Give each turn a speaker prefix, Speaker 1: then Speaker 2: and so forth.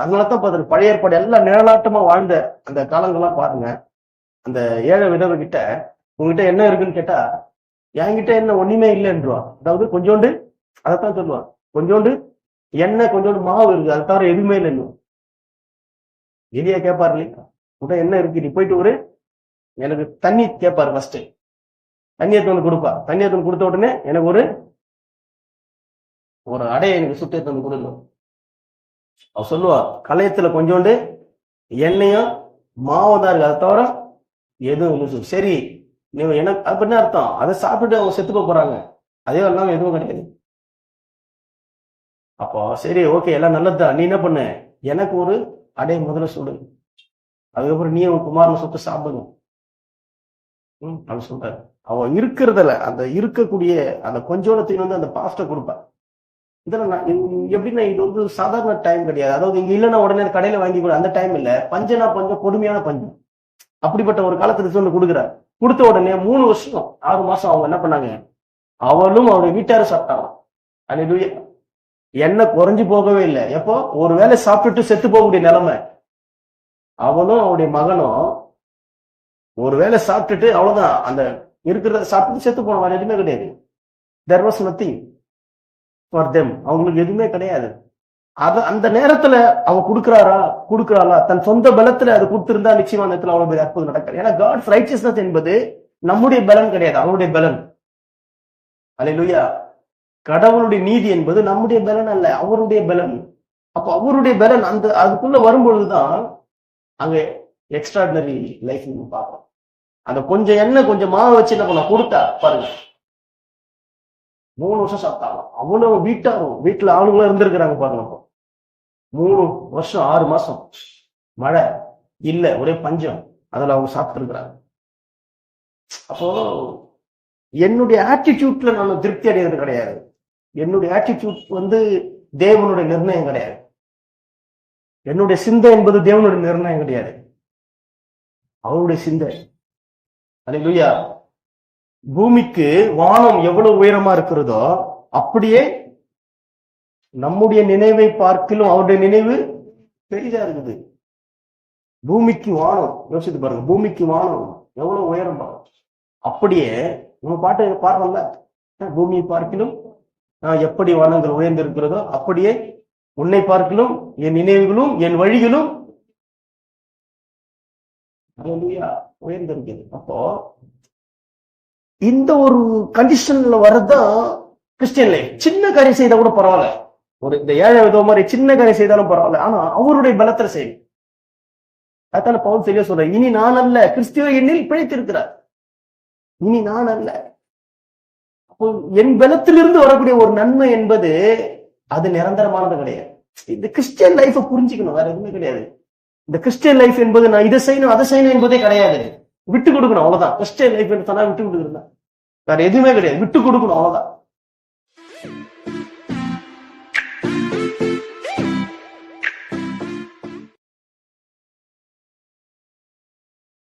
Speaker 1: அதனாலதான் பாருங்க பழைய ஏற்பாடு எல்லாம் நிழலாட்டமா வாழ்ந்த அந்த காலங்கள்லாம் பாருங்க. அந்த ஏழை விதவை கிட்ட உங்ககிட்ட என்ன இருக்குன்னு கேட்டா என்கிட்ட என்ன ஒண்ணுமே இல்லைன்றவா அதாவது கொஞ்சோண்டு அதைத்தான் சொல்லுவான். கொஞ்சோண்டு எண்ணெய் கொஞ்சோண்டு மாவு இருக்கு அதை தவிர எதுவுமே இல்லைன்னு. எலியா கேட்பாரு இல்லையா உடனே என்ன இருக்கு? நீ போயிட்டு ஒரு எனக்கு தண்ணி கேட்பாரு ஃபர்ஸ்ட் தண்ணி எடுத்து கொடுப்பா. தண்ணி எடுத்து கொடுத்த உடனே எனக்கு ஒரு ஒரு அடையை எனக்கு சுட்டு எடுத்து கொடுக்கணும் அவ சொல்லுவா கலையத்துல கொஞ்சோண்டு எண்ணெயும் மாவும் தான் இருக்கு. அதை தவிர எதுவும் சரி நீ எனக்கு அப்ப என்ன அர்த்தம்? அதை சாப்பிட்டு அவங்க செத்துக்க போறாங்க. அதே இல்லாம எதுவும் கிடையாது. அப்போ சரி ஓகே எல்லாம் நல்லதுதான் நீ என்ன பண்ணு? எனக்கு ஒரு அடைய முதல்ல சுடு. அதுக்கப்புறம் நீ உன் குமாரனை சொத்து சாப்பிடணும் ம் அப்படி சொல்றாரு. அவ இருக்கிறதுல அந்த இருக்கக்கூடிய அந்த கொஞ்சோடத்தையும் வந்து அந்த பாஸ்ட கொடுப்பான் இதெல்லாம் நான் எப்படின்னா இது வந்து சாதாரண டைம் கிடையாது. அதாவது இங்க இல்லைன்னா உடனே கடையில வாங்கி கூட அந்த டைம் இல்ல. பஞ்சனா பஞ்சம் கொடுமையான பஞ்சம் அப்படிப்பட்ட ஒரு காலத்துல வந்து கொடுக்குறாரு. கொடுத்த உடனே மூணு வருஷம் ஆறு மாசம் அவங்க என்ன பண்ணாங்க? அவளும் அவருடைய வீட்டாரும் சாப்பிட்டாங்க. அன்னைக்கு எண்ணெய் குறைஞ்சு போகவே இல்லை. எப்போ? ஒரு வேளை சாப்பிட்டுட்டு செத்து போகக்கூடிய நிலைமை. அவனும் அவருடைய மகனும் ஒரு வேளை சாப்பிட்டுட்டு அவ்வளவுதான். அந்த இருக்கிறத சாப்பிட்டு செத்து போன வேற எதுவுமே கிடையாது. There was nothing for them அவங்களுக்கு எதுவுமே கிடையாது. அத அந்த நேரத்துல அவ கொடுக்குறாரா? கொடுக்குறாளா? தன் சொந்த பலத்துல அது கொடுத்திருந்தா நிச்சயமா அந்த இடத்துல அவ்வளவு பெரிய அற்புதம் நடக்காது. ஏன்னா காட்ஸ் ரைச்சியஸ்னஸ் என்பது நம்முடைய பலன் கிடையாது அவருடைய பலன். அல்லேலூயா கடவுளுடைய நீதி என்பது நம்முடைய பலன் அல்ல அவருடைய பலன். அப்ப அவருடைய பலன் அந்த அதுக்குள்ள வரும்பொழுதுதான் அங்க எக்ஸ்ட்ராடினரி லைஃப் பார்க்கணும் அந்த கொஞ்சம் எண்ணெய் கொஞ்சம் மாவு வச்சு என்ன பண்ண கொடுத்தா பாருங்க. மூணு வருஷம் சாப்பிட்டாங்க அவ்வளவு வீட்டாரும் வீட்டுல ஆளுங்களா இருந்திருக்கிறாங்க பாருங்க மூணு வருஷம் ஆறு மாசம். மழை இல்ல ஒரே பஞ்சம். அதுல அவங்க சாப்பிட்டு இருக்கிறாங்க அப்போ என்னுடைய ஆட்டிடியூட்ல நான் திருப்தி அடைகிறது கிடையாது. என்னுடைய ஆட்டிடியூட் வந்து தேவனுடைய நிர்ணயம் கிடையாது. என்னுடைய சிந்தை என்பது தேவனுடைய நிர்ணயம் கிடையாது. அவருடைய சிந்தை. அல்லேலூயா பூமிக்கு வானம் எவ்வளவு உயரமா இருக்கிறதோ அப்படியே நம்முடைய நினைவை பார்க்கிலும் அவருடைய நினைவு பெரிதா இருக்குது. பூமிக்கு வானம் யோசித்து பாருங்க பூமிக்கு வானம் எவ்வளவு உயரம் பாருங்க அப்படியே நம்ம பாட்டு பாடுறோம்ல பூமியை பார்க்கிலும் அஹ் எப்படி வானங்கள் உயர்ந்திருக்கிறதோ அப்படியே உன்னை பார்க்கிலும் என் நினைவுகளும் என் வழிகளும் உயர்ந்திருக்கிறது அப்போ இந்த ஒரு கண்டிஷன்ல வர்றதுதான் கிறிஸ்டியன் லைஃப் சின்ன காரியம் செய்தா கூட பரவாயில்ல. ஒரு இந்த ஏழை விதம் மாதிரி சின்ன காரியம் செய்தாலும் பரவாயில்ல. ஆனா அவருடைய பலத்துல செய்யும் அதான பவுல் சரியா சொல்ற இனி நான் அல்ல கிறிஸ்துவ எண்ணில் பிழைத்திருக்கிறார். இனி நான் அல்ல. அப்போ என் பலத்திலிருந்து வரக்கூடிய ஒரு நன்மை என்பது அது நிரந்தரமானது கிடையாது. இந்த கிறிஸ்டியன் லைஃபை புரிஞ்சுக்கணும். வேற எதுவுமே கிடையாது. இந்த கிறிஸ்டியன் லைஃப் என்பது நான் இதை செய்யணும் அதை செய்யணும் என்பதே கிடையாது. விட்டு கொடுக்கணும் அவ்வளவுதான். கிறிஸ்டியன் லைஃப் சொன்னா விட்டு கொடுக்கணும் வேற எதுவுமே கிடையாது. விட்டு கொடுக்கணும் அவ்வளவுதான்.